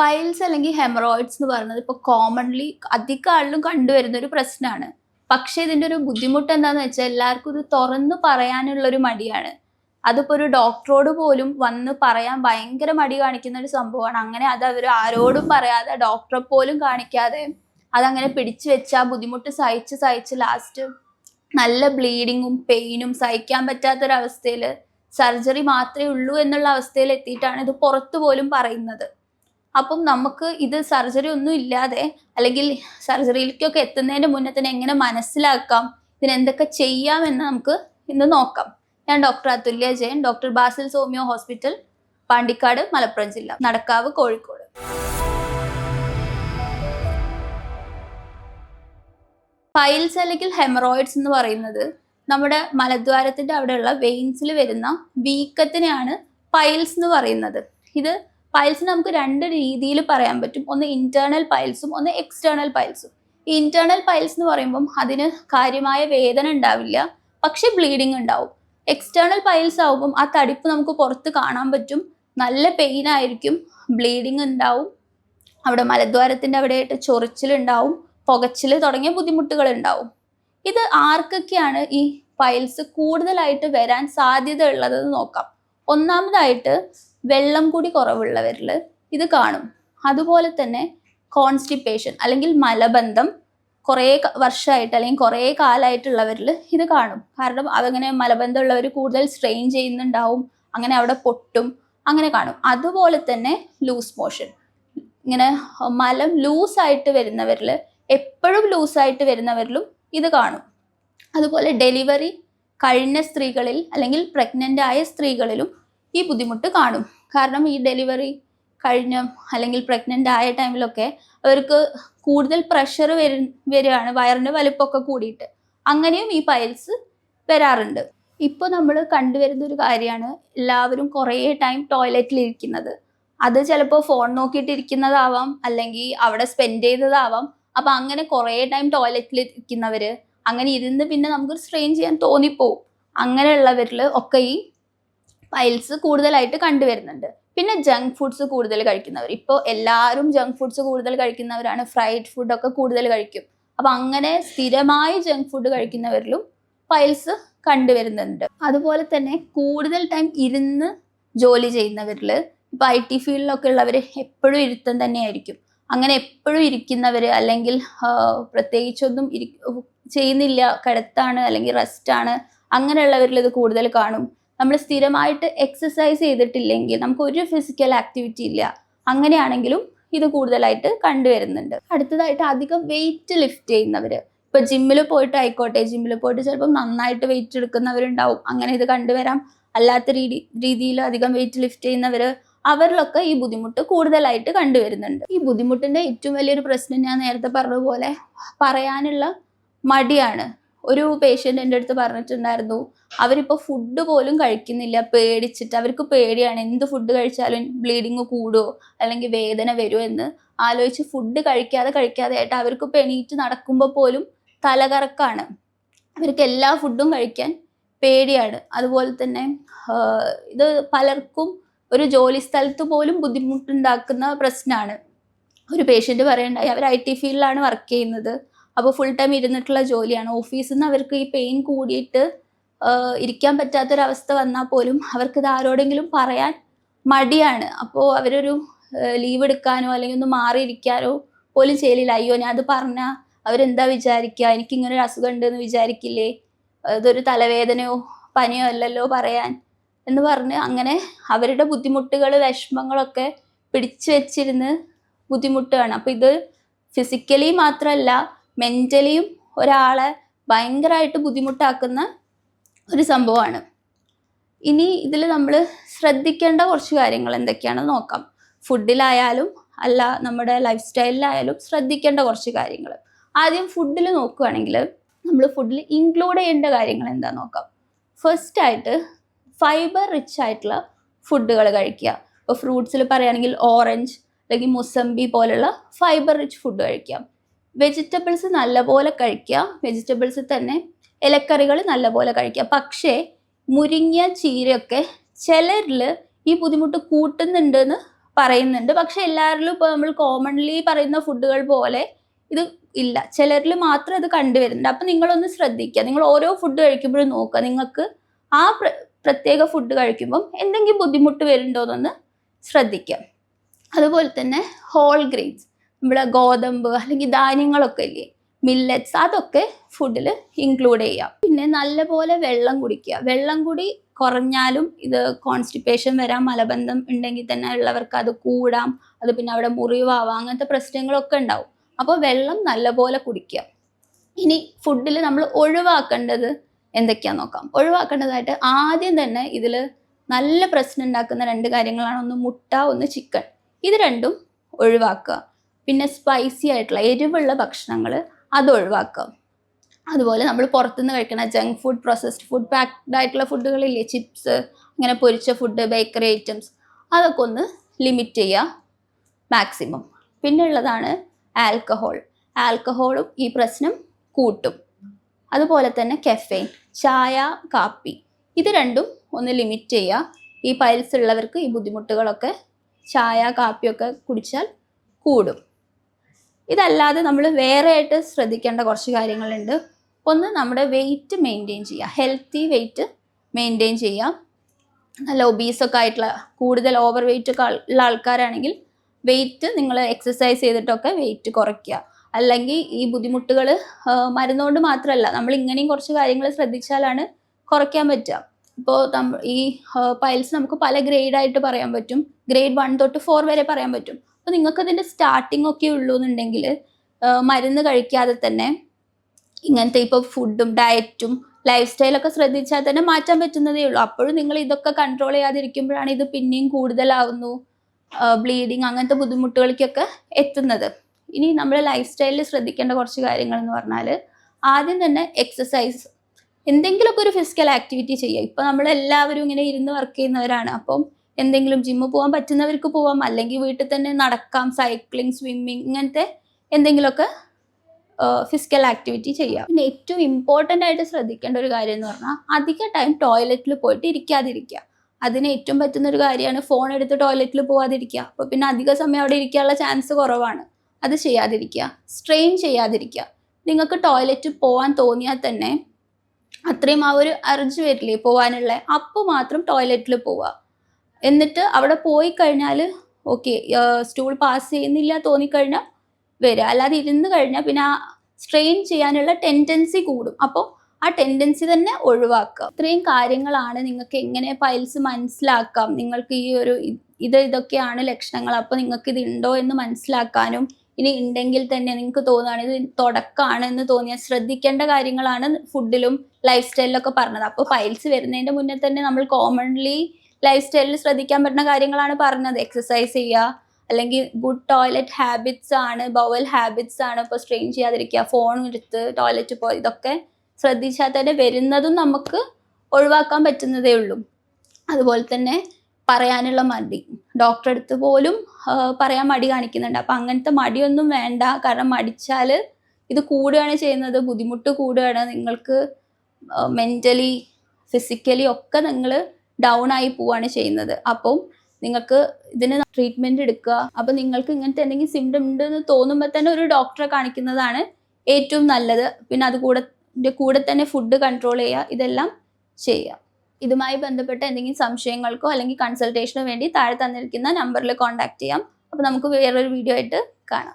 Piles അല്ലെങ്കിൽ haemorrhoids എന്ന് പറയുന്നത് ഇപ്പോൾ കോമൺലി അധിക ആളിലും കണ്ടുവരുന്ന ഒരു പ്രശ്നമാണ്. പക്ഷേ ഇതിന്റെ ഒരു ബുദ്ധിമുട്ട് എന്താണെന്ന് വെച്ചാൽ എല്ലാവർക്കും ഇത് തുറന്നു പറയാനുള്ള ഒരു മടിയാണ്. അതിപ്പോൾ ഒരു ഡോക്ടറോട് പോലും വന്ന് പറയാൻ ഭയങ്കര മടി കാണിക്കുന്ന ഒരു സംഭവമാണ്. അങ്ങനെ അത് അവർ ആരോടും പറയാതെ ഡോക്ടറെ പോലും കാണിക്കാതെ അതങ്ങനെ പിടിച്ചു വെച്ച് ആ ബുദ്ധിമുട്ട് സഹിച്ച് സഹിച്ച് ലാസ്റ്റ് നല്ല ബ്ലീഡിങ്ങും പെയിനും സഹിക്കാൻ പറ്റാത്തൊരവസ്ഥയിൽ സർജറി മാത്രമേ ഉള്ളൂ എന്നുള്ള അവസ്ഥയിൽ എത്തിയിട്ടാണ് ഇത് പുറത്തു പോലും പറയുന്നത്. അപ്പം നമുക്ക് ഇത് സർജറി ഒന്നും ഇല്ലാതെ അല്ലെങ്കിൽ സർജറിയിലേക്കൊക്കെ എത്തുന്നതിന് മുന്നേ തന്നെ എങ്ങനെ മനസ്സിലാക്കാം? ഇതിനെന്തൊക്കെ ചെയ്യാമെന്ന് നമുക്ക് ഇന്ന് നോക്കാം. ഞാൻ doctor Athulya Jayan doctor Basil homoeo hospital Pandikkad Malappuram ജില്ല നടക്കാവ് കോഴിക്കോട്. പൈൽസ് അല്ലെങ്കിൽ ഹെമറോയിഡ്സ് എന്ന് പറയുന്നത് നമ്മുടെ മലദ്വാരത്തിന്റെ അവിടെയുള്ള വെയിൻസിൽ വരുന്ന വീക്കത്തിനെയാണ് പൈൽസ് എന്ന് പറയുന്നത്. ഇത് പൈൽസ് നമുക്ക് രണ്ട് രീതിയിൽ പറയാൻ പറ്റും. ഒന്ന് ഇന്റേണൽ പൈൽസും ഒന്ന് എക്സ്റ്റേണൽ പൈൽസും ഈ ഇന്റേണൽ പൈൽസ് എന്ന് പറയുമ്പം അതിന് കാര്യമായ വേദന ഉണ്ടാവില്ല പക്ഷെ ബ്ലീഡിങ് ഉണ്ടാവും. എക്സ്റ്റേണൽ പൈൽസ് ആവുമ്പം ആ തടിപ്പ് നമുക്ക് പുറത്ത് കാണാൻ പറ്റും. നല്ല പെയിൻ ആയിരിക്കും ബ്ലീഡിങ് ഉണ്ടാവും. അവിടെ മലദ്വാരത്തിന്റെ അവിടെയായിട്ട് ചൊറിച്ചിലുണ്ടാവും പുകച്ചിൽ തുടങ്ങിയ ബുദ്ധിമുട്ടുകൾ ഉണ്ടാവും. ഇത് ആർക്കൊക്കെയാണ് ഈ പൈൽസ് കൂടുതലായിട്ട് വരാൻ സാധ്യത ഉള്ളതെന്ന് നോക്കാം. ഒന്നാമതായിട്ട് വെള്ളം കൂടി കുറവുള്ളവരിൽ ഇത് കാണും. അതുപോലെ തന്നെ കോൺസ്റ്റിപ്പേഷൻ അല്ലെങ്കിൽ മലബന്ധം കുറേ വർഷമായിട്ട് അല്ലെങ്കിൽ കുറേ കാലമായിട്ടുള്ളവരിൽ ഇത് കാണും. കാരണം അതങ്ങനെ മലബന്ധമുള്ളവർ കൂടുതൽ സ്ട്രെയിൻ ചെയ്യുന്നുണ്ടാവും അങ്ങനെ അവിടെ പൊട്ടും അങ്ങനെ കാണും. അതുപോലെ തന്നെ ലൂസ് മോഷൻ ഇങ്ങനെ മലം ലൂസായിട്ട് വരുന്നവരിൽ എപ്പോഴും ലൂസായിട്ട് വരുന്നവരിലും ഇത് കാണും. അതുപോലെ ഡെലിവറി കഴിഞ്ഞ സ്ത്രീകളിൽ അല്ലെങ്കിൽ പ്രഗ്നന്റ് ആയ സ്ത്രീകളിലും ഈ ബുദ്ധിമുട്ട് കാണും. കാരണം ഈ ഡെലിവറി കഴിഞ്ഞ അല്ലെങ്കിൽ പ്രഗ്നന്റ് ആയ ടൈമിലൊക്കെ അവർക്ക് കൂടുതൽ പ്രഷർ വരു വരികയാണ്. വയറിന്റെ വലുപ്പമൊക്കെ കൂടിയിട്ട്. അങ്ങനെയും ഈ പൈൽസ് വരാറുണ്ട്. ഇപ്പോൾ നമ്മൾ കണ്ടുവരുന്ന ഒരു കാര്യമാണ് എല്ലാവരും കുറേ ടൈം ടോയ്ലറ്റിൽ ഇരിക്കുന്നത്. അത് ചിലപ്പോൾ ഫോൺ നോക്കിയിട്ടിരിക്കുന്നതാവാം അല്ലെങ്കിൽ അവിടെ സ്പെൻഡ് ചെയ്തതാവാം. അപ്പം അങ്ങനെ കുറേ ടൈം ടോയ്ലറ്റിൽ ഇരിക്കുന്നവർ അങ്ങനെ ഇരുന്ന് പിന്നെ നമുക്ക് സ്ട്രെയിൻ ചെയ്യാൻ തോന്നിപ്പോവും. അങ്ങനെയുള്ളവരിൽ ഒക്കെ ഈ പൈൽസ് കൂടുതലായിട്ട് കണ്ടുവരുന്നുണ്ട്. പിന്നെ ജങ്ക് ഫുഡ്സ് കൂടുതൽ കഴിക്കുന്നവർ. ഇപ്പോൾ എല്ലാവരും ജങ്ക് ഫുഡ്സ് കൂടുതൽ കഴിക്കുന്നവരാണ്. ഫ്രൈഡ് ഫുഡൊക്കെ കൂടുതൽ കഴിക്കും. അപ്പം അങ്ങനെ സ്ഥിരമായി ജങ്ക് ഫുഡ് കഴിക്കുന്നവരിലും പൈൽസ് കണ്ടുവരുന്നുണ്ട്. അതുപോലെ തന്നെ കൂടുതൽ ടൈം ഇരുന്ന് ജോലി ചെയ്യുന്നവരിൽ ഇപ്പം ഐ ടി ഫീൽഡിലൊക്കെ ഉള്ളവർ എപ്പോഴും ഇരുത്തം തന്നെയായിരിക്കും. അങ്ങനെ എപ്പോഴും ഇരിക്കുന്നവർ അല്ലെങ്കിൽ പ്രത്യേകിച്ചൊന്നും ഇരി ചെയ്യുന്നില്ല. കിടത്താണ് അല്ലെങ്കിൽ റെസ്റ്റാണ് അങ്ങനെയുള്ളവരിൽ ഇത് കൂടുതൽ കാണും. നമ്മൾ സ്ഥിരമായിട്ട് എക്സസൈസ് ചെയ്തിട്ടില്ലെങ്കിൽ നമുക്ക് ഒരു ഫിസിക്കൽ ആക്ടിവിറ്റി ഇല്ല. അങ്ങനെയാണെങ്കിലും ഇത് കൂടുതലായിട്ട് കണ്ടുവരുന്നുണ്ട്. അടുത്തതായിട്ട് അധികം വെയിറ്റ് ലിഫ്റ്റ് ചെയ്യുന്നവർ ഇപ്പൊ ജിമ്മിൽ പോയിട്ട് ആയിക്കോട്ടെ ജിമ്മിൽ പോയിട്ട് ചിലപ്പോൾ നന്നായിട്ട് വെയിറ്റ് എടുക്കുന്നവരുണ്ടാവും. അങ്ങനെ ഇത് കണ്ടുവരാം. അല്ലാത്ത രീതി രീതിയിൽ അധികം വെയിറ്റ് ലിഫ്റ്റ് ചെയ്യുന്നവർ അവരിലൊക്കെ ഈ ബുദ്ധിമുട്ട് കൂടുതലായിട്ട് കണ്ടുവരുന്നുണ്ട്. ഈ ബുദ്ധിമുട്ടിന്റെ ഏറ്റവും വലിയൊരു പ്രശ്നം ഞാൻ നേരത്തെ പറഞ്ഞതുപോലെ പറയാനുള്ള മടിയാണ്. ഒരു പേഷ്യന്റ് എന്റെ അടുത്ത് പറഞ്ഞിട്ടുണ്ടായിരുന്നു. അവരിപ്പോൾ ഫുഡ് പോലും കഴിക്കുന്നില്ല. പേടിച്ചിട്ട് അവർക്ക് പേടിയാണ്. എന്ത് ഫുഡ് കഴിച്ചാലും ബ്ലീഡിങ് കൂടുമോ അല്ലെങ്കിൽ വേദന വരുമോ എന്ന് ആലോചിച്ച് ഫുഡ് കഴിക്കാതെ കഴിക്കാതെ ആയിട്ട് അവർക്ക് പെണീറ്റ് നടക്കുമ്പോൾ പോലും തലകറക്കാണ്. അവർക്ക് എല്ലാ ഫുഡും കഴിക്കാൻ പേടിയാണ്. അതുപോലെ തന്നെ ഇത് പലർക്കും ഒരു ജോലി സ്ഥലത്ത് പോലും ബുദ്ധിമുട്ടുണ്ടാക്കുന്ന പ്രശ്നമാണ് ഒരു പേഷ്യന്റ് പറയണ്ടായി അവർ ഐ ടി ഫീൽഡിലാണ് വർക്ക് ചെയ്യുന്നത്. അപ്പോൾ ഫുൾ ടൈം ഇരുന്നിട്ടുള്ള ജോലിയാണ്. ഓഫീസിൽ നിന്ന് അവർക്ക് ഈ പെയിൻ കൂടിയിട്ട് ഇരിക്കാൻ പറ്റാത്തൊരവസ്ഥ വന്നാൽ പോലും അവർക്കിത് ആരോടെങ്കിലും പറയാൻ മടിയാണ്. അപ്പോൾ അവരൊരു ലീവ് എടുക്കാനോ അല്ലെങ്കിൽ ഒന്ന് മാറിയിരിക്കാനോ പോലും ചെയ്യലില്ല. അയ്യോ ഞാൻ അത് പറഞ്ഞാൽ അവരെന്താ വിചാരിക്കുക എനിക്കിങ്ങനെ ഒരു അസുഖം ഉണ്ടെന്ന് വിചാരിക്കില്ലേ? ഇതൊരു തലവേദനയോ പനിയോ അല്ലല്ലോ പറയാൻ എന്ന് പറഞ്ഞ് അങ്ങനെ അവരുടെ ബുദ്ധിമുട്ടുകൾ വിഷമങ്ങളൊക്കെ പിടിച്ചു വെച്ചിരുന്ന് ബുദ്ധിമുട്ടുകയാണ് അപ്പോൾ ഇത് ഫിസിക്കലി മാത്രമല്ല മെന്റലിയും ഒരാളെ ഭയങ്കരമായിട്ട് ബുദ്ധിമുട്ടാക്കുന്ന ഒരു സംഭവമാണ്. ഇനി ഇതിൽ നമ്മൾ ശ്രദ്ധിക്കേണ്ട കുറച്ച് കാര്യങ്ങൾ എന്തൊക്കെയാണെന്ന് നോക്കാം. ഫുഡിലായാലും അല്ല നമ്മുടെ ലൈഫ് സ്റ്റൈലിലായാലും ശ്രദ്ധിക്കേണ്ട കുറച്ച് കാര്യങ്ങൾ ആദ്യം ഫുഡിൽ നോക്കുകയാണെങ്കിൽ നമ്മൾ ഫുഡിൽ ഇൻക്ലൂഡ് ചെയ്യേണ്ട കാര്യങ്ങൾ എന്താ നോക്കാം. ഫസ്റ്റ് ആയിട്ട് ഫൈബർ റിച്ച് ആയിട്ടുള്ള ഫുഡുകൾ കഴിക്കുക. ഇപ്പോൾ ഫ്രൂട്ട്സിൽ പറയുകയാണെങ്കിൽ ഓറഞ്ച് അല്ലെങ്കിൽ മുസമ്പി പോലുള്ള ഫൈബർ റിച്ച് ഫുഡ് കഴിക്കാം. വെജിറ്റബിൾസ് നല്ലപോലെ കഴിക്കുക. വെജിറ്റബിൾസ് തന്നെ ഇലക്കറികൾ നല്ലപോലെ കഴിക്കുക. പക്ഷേ മുരിങ്ങ ചീരയൊക്കെ ചിലരിൽ ഈ ബുദ്ധിമുട്ട് കൂട്ടുന്നുണ്ടെന്ന് പറയുന്നുണ്ട്. പക്ഷെ എല്ലാവരിലും ഇപ്പോൾ നമ്മൾ കോമൺലി പറയുന്ന ഫുഡുകൾ പോലെ ഇത് ഇല്ല. ചിലരിൽ മാത്രം ഇത് കണ്ടുവരുന്നുണ്ട്. അപ്പം നിങ്ങളൊന്ന് ശ്രദ്ധിക്കുക. നിങ്ങൾ ഓരോ ഫുഡ് കഴിക്കുമ്പോഴും നോക്കുക. നിങ്ങൾക്ക് ആ പ്രത്യേക ഫുഡ് കഴിക്കുമ്പം എന്തെങ്കിലും ബുദ്ധിമുട്ട് വരുന്നുണ്ടോ വരുന്നുണ്ടോയെന്നൊന്ന് ശ്രദ്ധിക്കുക. അതുപോലെ തന്നെ ഹോൾ ഗ്രെയിൻസ് നമ്മുടെ ഗോതമ്പ് അല്ലെങ്കിൽ ധാന്യങ്ങളൊക്കെ ഇല്ലേ? മില്ലറ്റ്സ് അതൊക്കെ ഫുഡിൽ ഇൻക്ലൂഡ് ചെയ്യാം. പിന്നെ നല്ലപോലെ വെള്ളം കുടിക്കുക. വെള്ളം കൂടി കുറഞ്ഞാലും ഇത് കോൺസ്റ്റിപ്പേഷൻ വരാം മലബന്ധം ഉണ്ടെങ്കിൽ തന്നെ ഉള്ളവർക്ക് അത് കൂടാം അത് പിന്നെ അവിടെ മുറിവാവാം അങ്ങനത്തെ പ്രശ്നങ്ങളൊക്കെ ഉണ്ടാവും. അപ്പോൾ വെള്ളം നല്ലപോലെ കുടിക്കുക. ഇനി ഫുഡിൽ നമ്മൾ ഒഴിവാക്കേണ്ടത് എന്തൊക്കെയാന്ന് നോക്കാം. ഒഴിവാക്കേണ്ടതായിട്ട് ആദ്യം തന്നെ ഇതിൽ നല്ല പ്രശ്നം ഉണ്ടാക്കുന്ന രണ്ട് കാര്യങ്ങളാണ്. ഒന്ന് മുട്ട ഒന്ന് ചിക്കൻ ഇത് രണ്ടും ഒഴിവാക്കുക. പിന്നെ സ്പൈസി ആയിട്ടുള്ള എരിവുള്ള ഭക്ഷണങ്ങൾ അത് ഒഴിവാക്കുക അതുപോലെ നമ്മൾ പുറത്തുനിന്ന് കഴിക്കുന്ന junk food processed food packed ആയിട്ടുള്ള ഫുഡുകളില്ലേ ചിപ്സ് അങ്ങനെ പൊരിച്ച ഫുഡ് ബേക്കറി ഐറ്റംസ് അതൊക്കെ ഒന്ന് ലിമിറ്റ് ചെയ്യുക മാക്സിമം പിന്നെ ഉള്ളതാണ് ആൽക്കഹോൾ ആൽക്കഹോളും ഈ പ്രശ്നം കൂട്ടും. അതുപോലെ തന്നെ കെഫൈൻ ചായ കാപ്പി. ഇത് രണ്ടും ഒന്ന് ലിമിറ്റ് ചെയ്യുക. ഈ പൈൽസ് ഉള്ളവർക്ക് ഈ ബുദ്ധിമുട്ടുകളൊക്കെ ചായ കാപ്പിയൊക്കെ കുടിച്ചാൽ കൂടും. ഇതല്ലാതെ നമ്മൾ വേറെ ആയിട്ട് ശ്രദ്ധിക്കേണ്ട കുറച്ച് കാര്യങ്ങളുണ്ട്. ഒന്ന് നമ്മുടെ വെയിറ്റ് മെയിന്റെയിൻ ചെയ്യുക ഹെൽത്തി വെയിറ്റ് മെയിന്റെയിൻ ചെയ്യുക നല്ല ഒബീസൊക്കെ ആയിട്ടുള്ള കൂടുതൽ ഓവർ വെയിറ്റ് ഒക്കെ ഉള്ള ആൾക്കാരാണെങ്കിൽ വെയിറ്റ് നിങ്ങൾ എക്സസൈസ് ചെയ്തിട്ടൊക്കെ വെയിറ്റ് കുറയ്ക്കുക. അല്ലെങ്കിൽ ഈ ബുദ്ധിമുട്ടുകൾ മരുന്നുകൊണ്ട് മാത്രമല്ല നമ്മൾ ഇങ്ങനെയും കുറച്ച് കാര്യങ്ങൾ ശ്രദ്ധിച്ചാലാണ് കുറയ്ക്കാൻ പറ്റുക. ഇപ്പോൾ ഈ പൈൽസ് നമുക്ക് പല ഗ്രേഡായിട്ട് പറയാൻ പറ്റും. ഗ്രേഡ് വൺ തൊട്ട് ഫോർ വരെ പറയാൻ പറ്റും. അപ്പോൾ നിങ്ങൾക്ക് അതിന്റെ സ്റ്റാർട്ടിംഗ് ഒക്കെ ഉള്ളൂ എന്നുണ്ടെങ്കിൽ മരുന്ന് കഴിക്കാതെ തന്നെ ഇങ്ങനത്തെ ഇപ്പോൾ ഫുഡും ഡയറ്റും ലൈഫ് സ്റ്റൈലൊക്കെ ശ്രദ്ധിച്ചാൽ തന്നെ മാറ്റാൻ പറ്റുന്നതേ ഉള്ളൂ. അപ്പോഴും നിങ്ങൾ ഇതൊക്കെ കൺട്രോൾ ചെയ്യാതിരിക്കുമ്പോഴാണ് ഇത് പിന്നെയും കൂടുതലാവുന്നു. ബ്ലീഡിങ് അങ്ങനത്തെ ബുദ്ധിമുട്ടുകൾക്കൊക്കെ എത്തുന്നത്. ഇനി നമ്മൾ ലൈഫ് സ്റ്റൈലിൽ ശ്രദ്ധിക്കേണ്ട കുറച്ച് കാര്യങ്ങൾ എന്ന് പറഞ്ഞാൽ ആദ്യം തന്നെ എക്സസൈസ് എന്തെങ്കിലുമൊക്കെ ഒരു ഫിസിക്കൽ ആക്ടിവിറ്റി ചെയ്യുക. ഇപ്പം നമ്മളെല്ലാവരും ഇങ്ങനെ ഇരുന്ന് വർക്ക് ചെയ്യുന്നവരാണ്. അപ്പം എന്തെങ്കിലും ജിമ്മ് പോകാൻ പറ്റുന്നവർക്ക് പോവാം. അല്ലെങ്കിൽ വീട്ടിൽ തന്നെ നടക്കാം സൈക്ലിംഗ് സ്വിമ്മിങ് ഇങ്ങനത്തെ എന്തെങ്കിലുമൊക്കെ ഫിസിക്കൽ ആക്ടിവിറ്റി ചെയ്യാം. പിന്നെ ഏറ്റവും ഇമ്പോർട്ടന്റ് ആയിട്ട് ശ്രദ്ധിക്കേണ്ട ഒരു കാര്യം എന്ന് പറഞ്ഞാൽ അധിക ടൈം ടോയ്ലറ്റിൽ പോയിട്ട് ഇരിക്കാതിരിക്കുക. അതിന് ഏറ്റവും പറ്റുന്ന ഒരു കാര്യമാണ് ഫോൺ എടുത്ത് ടോയ്ലറ്റിൽ പോവാതിരിക്കുക. അപ്പോൾ പിന്നെ അധിക സമയം അവിടെ ഇരിക്കാനുള്ള ചാൻസ് കുറവാണ്. അത് ചെയ്യാതിരിക്കുക. സ്ട്രെയിൻ ചെയ്യാതിരിക്കുക. നിങ്ങൾക്ക് ടോയ്ലറ്റ് പോകാൻ തോന്നിയാൽ തന്നെ അത്രയും ആ ഒരു അർജ് വരില്ലേ പോകാനുള്ള അപ്പോൾ മാത്രം ടോയ്ലറ്റിൽ പോവുക. എന്നിട്ട് അവിടെ പോയി കഴിഞ്ഞാൽ ഓക്കെ സ്റ്റൂൾ പാസ് ചെയ്യുന്നില്ല തോന്നിക്കഴിഞ്ഞാൽ വരിക അല്ലാതെ ഇരുന്ന് കഴിഞ്ഞാൽ പിന്നെ ആ സ്ട്രെയിൻ ചെയ്യാനുള്ള ടെൻഡൻസി കൂടും. അപ്പോൾ ആ ടെൻഡൻസി തന്നെ ഒഴിവാക്കുക. ഇത്രയും കാര്യങ്ങളാണ് നിങ്ങൾക്ക് എങ്ങനെ പൈൽസ് മനസ്സിലാക്കാം? നിങ്ങൾക്ക് ഈ ഒരു ഇത് ഇതൊക്കെയാണ് ലക്ഷണങ്ങൾ. അപ്പോൾ നിങ്ങൾക്ക് ഇത് ഉണ്ടോ എന്ന് മനസ്സിലാക്കാനും ഇനി ഉണ്ടെങ്കിൽ തന്നെ നിങ്ങൾക്ക് തോന്നുകയാണ് ഇത് തുടക്കമാണ് എന്ന് തോന്നിയാൽ ശ്രദ്ധിക്കേണ്ട കാര്യങ്ങളാണ് ഫുഡിലും ലൈഫ് സ്റ്റൈലിലൊക്കെ പറഞ്ഞത്. അപ്പോൾ പൈൽസ് വരുന്നതിന്റെ മുന്നേ തന്നെ നമ്മൾ കോമൺലി ലൈഫ് സ്റ്റൈലിൽ ശ്രദ്ധിക്കാൻ പറ്റുന്ന കാര്യങ്ങളാണ് പറഞ്ഞത്. എക്സസൈസ് ചെയ്യുക അല്ലെങ്കിൽ ഗുഡ് ടോയ്ലറ്റ് ഹാബിറ്റ്സ് ആണ് ബവൽ ഹാബിറ്റ്സ് ആണ് ഇപ്പോൾ സ്ട്രെയിൻ ചെയ്യാതിരിക്കുക ഫോൺ എടുത്ത് ടോയ്ലറ്റ് പോയി ഇതൊക്കെ ശ്രദ്ധിച്ചാൽ തന്നെ വരുന്നതും നമുക്ക് ഒഴിവാക്കാൻ പറ്റുന്നതേ ഉള്ളൂ. അതുപോലെ തന്നെ പറയാനുള്ള മടി. ഡോക്ടറെ അടുത്ത് പോലും പറയാൻ മടി കാണിക്കുന്നുണ്ട്. അപ്പം അങ്ങനത്തെ മടിയൊന്നും വേണ്ട. കാരണം മടിച്ചാൽ ഇത് കൂടുകയാണ് ചെയ്യുന്നത് ബുദ്ധിമുട്ട് കൂടുകയാണ്. നിങ്ങൾക്ക് മെന്റലി ഫിസിക്കലി ഒക്കെ നിങ്ങൾ ഡൗൺ ആയി പോവാണ് ചെയ്യുന്നത്. അപ്പം നിങ്ങൾക്ക് ഇതിന് ട്രീറ്റ്മെന്റ് എടുക്കുക. അപ്പം നിങ്ങൾക്ക് ഇങ്ങനത്തെ എന്തെങ്കിലും സിംറ്റം ഉണ്ട് എന്ന് തോന്നുമ്പോൾ തന്നെ ഒരു ഡോക്ടറെ കാണിക്കുന്നതാണ് ഏറ്റവും നല്ലത്. പിന്നെ അത് കൂടെ കൂടെ തന്നെ ഫുഡ് കൺട്രോൾ ചെയ്യുക. ഇതെല്ലാം ചെയ്യുക. ഇതുമായി ബന്ധപ്പെട്ട എന്തെങ്കിലും സംശയങ്ങൾക്കോ അല്ലെങ്കിൽ കൺസൾട്ടേഷനോ വേണ്ടി താഴെ തന്നിരിക്കുന്ന നമ്പറിൽ കോൺടാക്ട് ചെയ്യാം. അപ്പോൾ നമുക്ക് വേറൊരു വീഡിയോ ആയിട്ട് കാണാം.